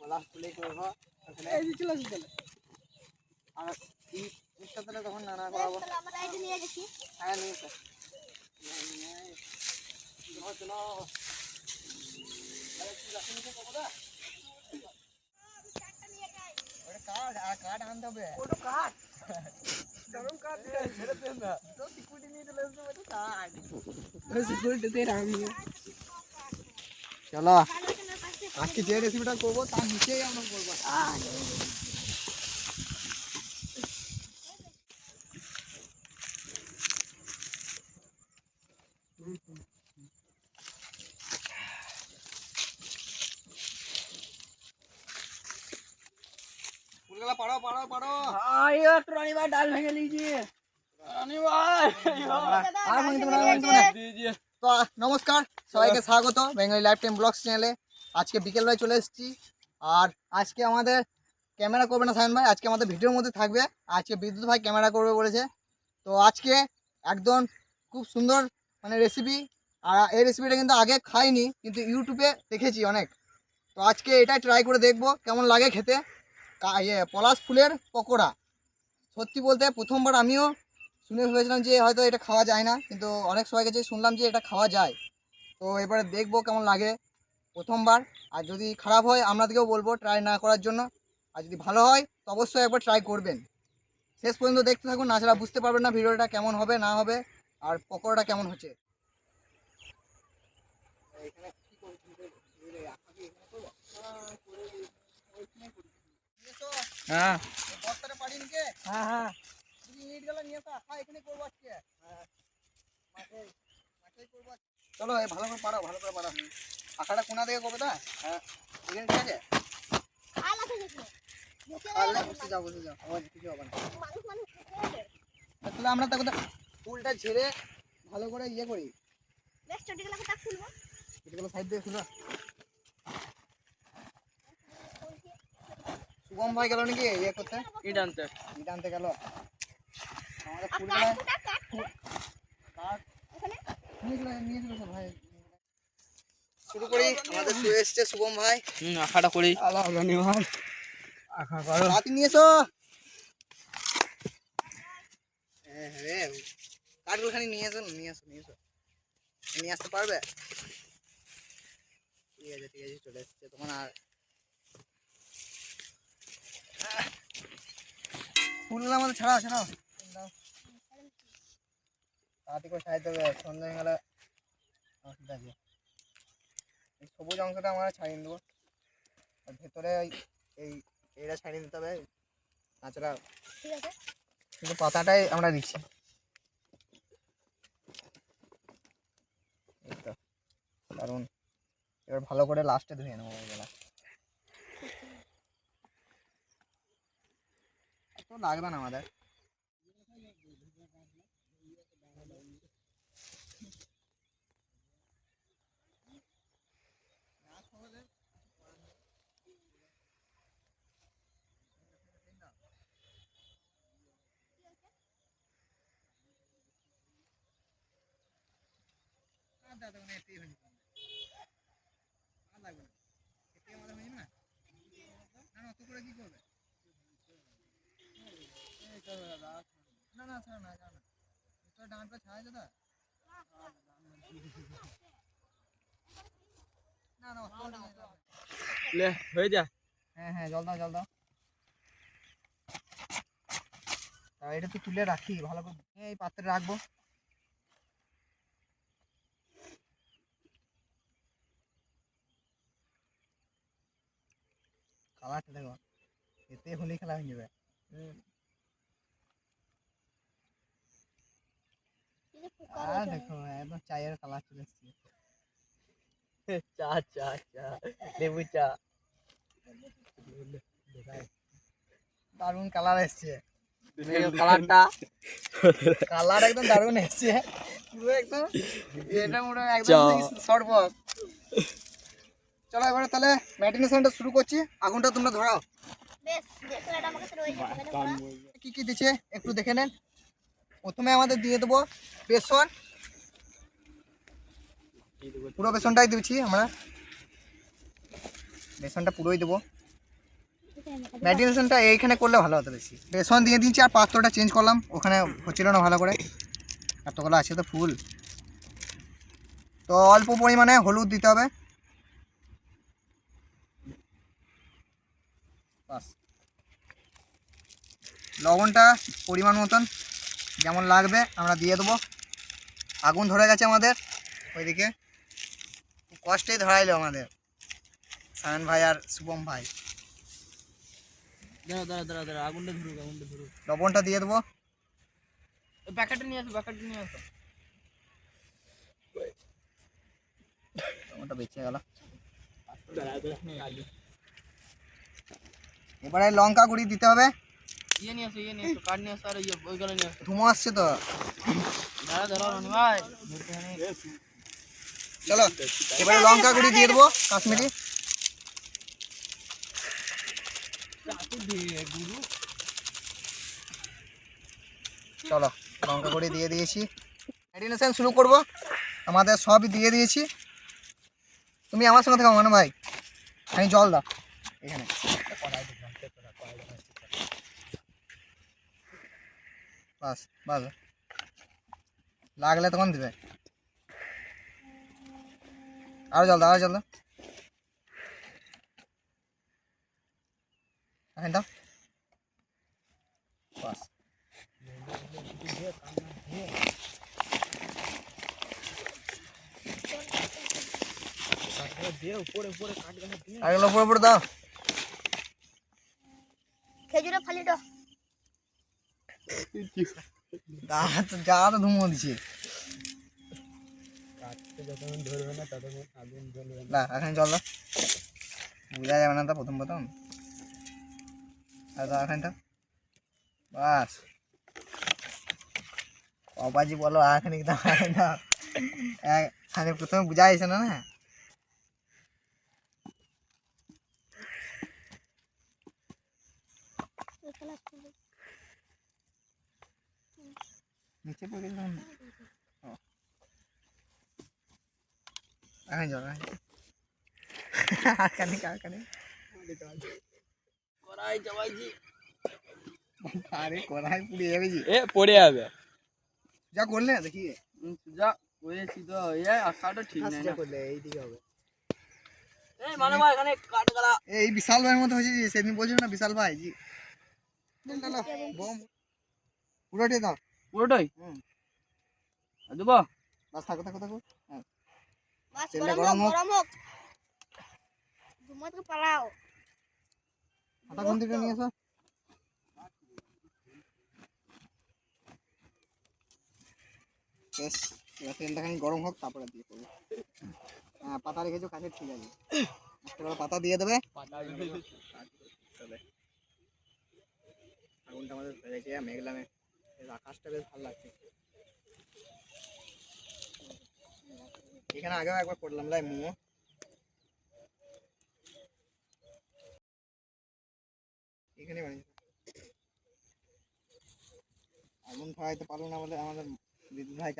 পলাশ তুলে করব তাহলে এই যে চলে আসি তাহলে আর এই ইটটা তাহলে তখন নানা করাবো তাহলে আমরা এটা নিয়ে গেছি হ্যাঁ নিয়ে এসো। চলো, চলো। আরে কি রাখি নিতে পারব না? ওটা কাঠ, আর কাঠ আনতে হবে। ওটা কাঠ দারুণ কাঠ ছেড়ে দেন না। তো security নিয়ে চলে এসেছে, ওটা কাঠ। সিকিউরিটিতে রাম নিয়ে চলো আজকে যে রেসিপিটা করব তার নিচেই আমরা করব ফুলগুলা পাড়ো পাড়ো পাড়ো ভাই একটু রানী ভাই ডাল ভেঙে লিজিয়ে রানী ভাই আর ভাঙতে পারো, আর ভাঙতে পারো। তো নমস্কার সবাইকে স্বাগত বেঙ্গলি লাইফ টাইম ব্লগস চ্যানেলে আজকে বিকেলবেলায় চলে এসেছি। আর আজকে আমাদের ক্যামেরা করবে না সায়ন ভাই, আজকে আমাদের ভিডিওর মধ্যে থাকবে। আজকে বিদ্যুৎ ভাই ক্যামেরা করবে বলেছে। তো আজকে একদম খুব সুন্দর মানে রেসিপি আর এই রেসিপিটা কিন্তু আগে খাইনি, কিন্তু ইউটিউবে দেখেছি অনেক। তো আজকে এটাই ট্রাই করে দেখব, কেমন লাগে খেতে। ইয়ে পলাশ ফুলের পকোড়া। সত্যি বলতে প্রথমবার আমিও শুনে ভেবেছিলাম যে হয়তো এটা খাওয়া যায় না, কিন্তু অনেক সবাই কাছে শুনলাম যে এটা খাওয়া যায়। তো এবারে দেখব কেমন লাগে। প্রথমবার। আর যদি খারাপ হয় আপনাদেরকেও বলব ট্রাই না করার জন্য। আর যদি ভালো হয় তো অবশ্যই একবার ট্রাই করবেন। শেষ পর্যন্ত দেখতে থাকুন নাছাড়া বুঝতে পারবেন না ভিডিওটা কেমন হবে না হবে আর পকোড়াটা কেমন হচ্ছে। হ্যাঁ। হ্যাঁ হ্যাঁ। চলো ভালো করে পারো ভালো করে পারো আঁকাটা কোনা থেকে করবে তা হ্যাঁ এখানে ঠিক আছে? বসে যাও। বসে যাও আবার কিছু হবে না। তাহলে আমরা তাকে তো ফুলটা ঝেড়ে ভালো করে ইয়ে করি। সাইড দিয়ে খুলো। শুভম ভাই গেল নাকি ইয়ে করতে? ইট আনতে। ইট আনতে গেল। আমাদের নিয়েছিল নিয়েছিল ভাই। শুরু করি আমাদের শুয়ে এসছে শুভম ভাই। হুম আখাটা করি। আলা রানী ভাই আখা করো। হাতি নিয়ে এসো। হ্যাঁ হ্যাঁ। কাঠগুলো খানি নিয়ে এসো নিয়ে এসো নিয়ে এসো। নিয়ে আসতে পারবে? ঠিক আছে ঠিক আছে চলে এসছে তোমার আর। ফুলগুলো আমাদের ছাড়া আছে না? তাড়াতাড়ি করে সাইড দেবে সন্ধ্যা হয়ে গেলে। অসুবিধা আছে এই সবুজ অংশটা আমরা ছাড়িয়ে দেবো আর ভেতরে ওই এই এটা ছাড়িয়ে দিতে হবে। তাছাড়া ঠিক আছে। কিন্তু পাতাটাই আমরা দিচ্ছি। দারুণ। এবার ভালো করে লাস্টে ধুয়ে নেব ওইগুলো তো লাগবে না আমাদের। এতেই হয়ে আর লাগবে না। এতেই আমাদের হয়ে না? না না অত করে কি করবে? এই করবে দাদা না না ছাড় না ছাড় না। তোর ডান পা দাদা। না না অত করে নিয়ে যাবে। লে হয়ে যা। হ্যাঁ হ্যাঁ জল দাও জল দাও। তা এটা তো তুলে রাখি ভালো করে। এই পাত্রে রাখব। কালারটা দেখো এতে হোলি খেলা হয়ে যাবে। আর দেখো একদম চায়ের কালার চলে এসছে। চা চা চা লেবু চা। দারুণ কালার এসছে। কালারটা। কালার একদম দারুণ এসছে। পুরো একদম এটা পুরো। একদম চলো এবারে তাহলে ম্যাটিনেশনটা শুরু করছি। আগুনটা তোমরা ধরাও। কি কি দিচ্ছে একটু দেখে নেন। প্রথমে আমাদের দিয়ে দেবো বেসন। পুরো বেসনটাই দিচ্ছি আমরা। বেসনটা পুরোই দেবো। ম্যারিনেশনটা এইখানে করলে ভালো হতো বেশি। বেসন দিয়ে দিয়েছি আর পাত্রটা চেঞ্জ করলাম। ওখানে হচ্ছিল না ভালো করে। এতগুলো আছে তো ফুল। তো অল্প পরিমাণে হলুদ দিতে হবে বাস লবণটা পরিমাণ মতন যেমন লাগবে আমরা দিয়ে দেবো। আগুন ধরে গেছে আমাদের। ওইদিকে কষ্টেই ধরাইলো আমাদের। সায়ন ভাই আর শুভম ভাই। দাঁড়া দাঁড়া দাঁড়া দাঁড়া আগুনটা ধরুক আগুনটা ধরুক। লবণটা দিয়ে দেবো। নিয়ে আসো নিয়ে আসো। লবণটা বেঁচে গেল। এবারে লঙ্কা গুঁড়ি দিতে হবে। ইয়ে নিয়ে আসো ইয়ে নিয়ে আসো কাঠ নিয়ে আসো আর ইয়ে ওইগুলো নিয়ে আসো ধুমো আসছে তো দাঁড়া রনি ভাই। চলো এবারে লঙ্কা গুঁড়ি দিয়ে দেবো কাশ্মীরি চলো লঙ্কা গুঁড়ি দিয়ে দিয়েছি ম্যারিনেশন শুরু করব আমাদের সবই দিয়ে দিয়েছি তুমি আমার সঙ্গে থাকো মানে ভাই আমি জল দাও এখানে বাস বাস। লাগলে তখন দিবে। আরও জল দাও, আরও জল দাও। এখন দাও। বাস। আর এগুলো উপরে উপরে দাও খেজুরের ফালিটা দাঁত যা তো ধুমো দিছে। না এখানে জল দাও। বোঝা যাবে না তো প্রথম প্রথম। আর দাও এখানটা। বাস। অবাজি বলো এখানে দাও এখানে দাও এখানে প্রথমে বোঝা যাচ্ছে না না নিচে পড়ে গেছে তখন। ও। এখানে জল এখানে আরখানে আরখানে কড়াই চাপাইছি আরে কোথায় পুড়ে যাবে জি এ পড়ে যাবে যা করলে দেখি যা করেছি তো এ আকাটা ঠিক নাই যা না করলে এইদিকে হবে এই মানে ভাই এখানে কাট গলা এই বিশাল ভাইয়ের মতো হয়েছে জি সেদিন বলছিল না বিশাল ভাই জি বোম পুরোটি দাও পুরোটাই হুম। আর দেবো বাস থাকো থাকো থাকো হ্যাঁ বাস তেলটা গরম গরম হোক হোক। গরম হোক ধুমোতে পালাও। আটা কোন দিকে নিয়ে এসো বেশ এবার তেলটা খানি গরম হোক তারপরে দিয়ে করব। হ্যাঁ পাতা রেখেছো কাছে ঠিক আছে। একটা পাতা দিয়ে দেবে। আগুনটা আমাদের ধরেছে মেঘলা মেঘ আকাশটা বেশ ভালো লাগছে। এখানে আগেও একবার করলাম লাই মোমো। এখানে বানিয়েছি আগুন ধরাইতে পারল না বলে আমাদের দিদি যাবে।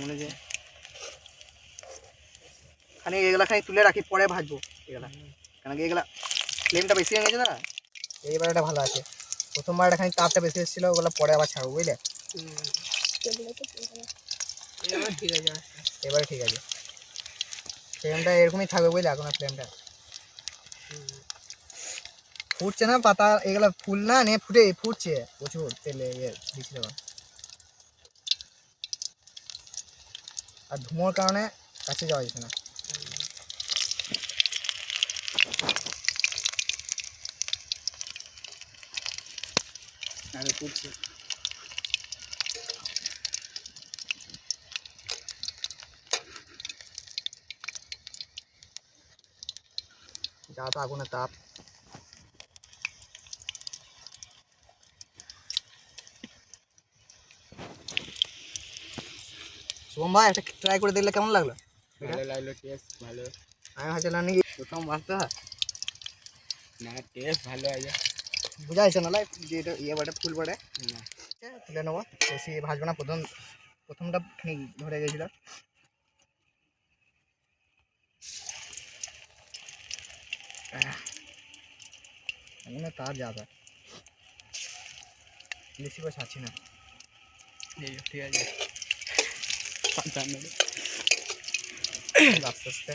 মনে যে। খানি এগুলা খানি তুলে রাখি পরে ভাজবো এগুলা। কারণ কি এগুলা ফ্লেমটা বেশি হয়ে গেছে না? এইবার এটা ভালো আছে। প্রথমবার এটা খানি তাপটা বেশি এসেছিল ওগুলো পরে আবার ছাড়বো বুঝলে? ঠিক আছে। এবার ঠিক আছে। এবারে ঠিক আছে ফ্লেমটা এরকমই থাকবে বুঝলে এখন ফ্লেমটা ফুটছে না পাতা এগুলা ফুল না নিয়ে ফুটে ফুটছে প্রচুর তেলে ইয়ে দিচ্ছি দেওয়া আর ধুমোর কারণে কাছে যাওয়া যাচ্ছে না। আরে ফুটছে যা তো আগুনের তাপ শুভম ভাই একটা ট্রাই করে দেখলে কেমন লাগল ভালো লাগল টেস্ট ভালো আমি ভাবছিলাম নাকি প্রথম বাঁচতে হয় না টেস্ট ভালো আছে বোঝা যাচ্ছে না লাই? যে এটা ইয়ে বাটে ফুল বাটে। হচ্ছে তুলে নেব। বেশি ভাজবো না প্রথম প্রথমটা খানিক ধরে গেছিল। এমন তার যাবে বেশি করে ছাড়ছি না। এই ঠিক আছে। পঞ্চান্ন আস্তে আস্তে।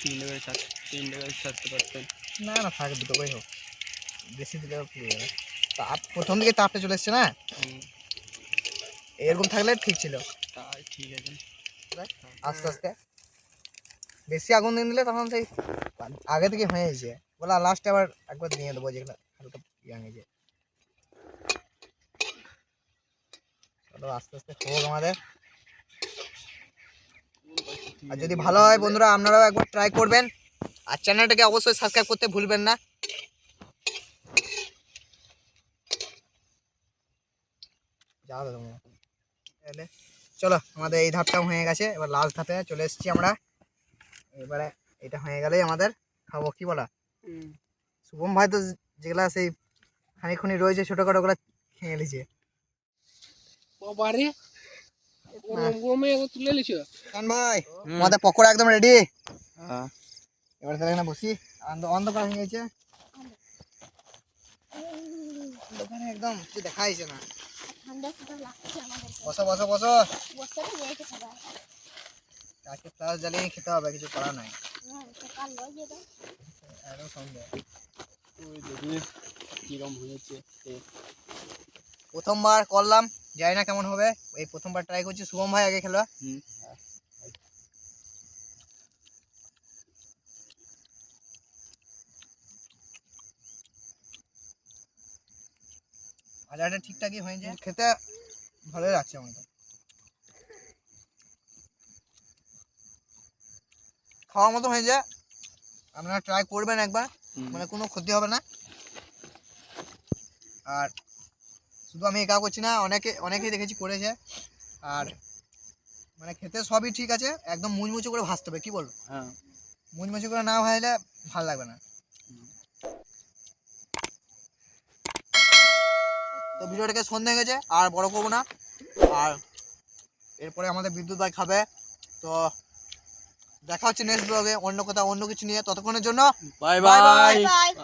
তিনটে করে সাত তিনটে করে সাততে পারতেন। না না থাক দুটো করে হোক। বেশি দিলে পুড়ে যাবে তাপ প্রথম দিকে তাপটা চলে এসছে না এরকম থাকলে ঠিক ছিল। ঠিক আছে। আস্তে আস্তে। বেশি আগুন দিয়ে দিলে তখন সেই আগে থেকে হয়ে গেছে। বলা লাস্টে আবার একবার দিয়ে দেবো যেগুলো হালকা ইয়াং হয়েছে চলো আস্তে আস্তে হোক আমাদের আর যদি ভালো হয় বন্ধুরা আপনারাও একবার ট্রাই করবেন। আর চ্যানেলটাকে অবশ্যই সাবস্ক্রাইব করতে ভুলবেন না। তাহলে চলো আমাদের এই ধাপটাও হয়ে গেছে। এবার লাস্ট ধাপে চলে এসেছি আমরা। এবারে এটা হয়ে গেলেই আমাদের খাব কি বলা? শুভম ভাই তো যেগুলা সেই খানিক্ষণি রয়েছে ছোটোখাটো ওগুলা খেয়ে নিয়েছে। বাবারে গরমে এগো তুলে কান ভাই আমাদের পকোড়া একদম রেডি হ্যাঁ। এবার তাহলে এখানে বসি। অন্ধকার হয়ে গেছে। দোকানে একদম কিছু দেখা না। বসো বসো বসো। বসতে তো আজকে প্লাস জ্বালিয়ে খেতে হবে কিছু করার নাই। হ্যাঁ একদম সন্ধ্যে ওই দেখি কিরম হয়েছে। প্রথমবার করলাম জানি না কেমন হবে। এই প্রথমবার ট্রাই করছি। শুভম ভাই আগে খেলো ভাজাটা ঠিকঠাকই হয়েছে। খেতে ভালোই লাগছে আমাদের খাওয়ার মতো হয়েছে। আপনারা ট্রাই করবেন একবার মানে কোনো ক্ষতি হবে না। আর শুধু আমি একা করছি না অনেকে অনেকেই দেখেছি করেছে। আর মানে খেতে সবই ঠিক আছে একদম মুচমুচে করে ভাজতে হবে কি বলব? হ্যাঁ। মুচমুচে করে না ভাজলে ভালো লাগবে না। তো ভিডিওটাকে সন্ধে হয়ে গেছে আর বড় করব না। আর এরপরে আমাদের বিদ্যুৎ ভাই খাবে। তো দেখা হচ্ছে নেক্সট ব্লগে অন্য কোথাও অন্য কিছু নিয়ে। ততক্ষণের জন্য বাই. Bye bye bye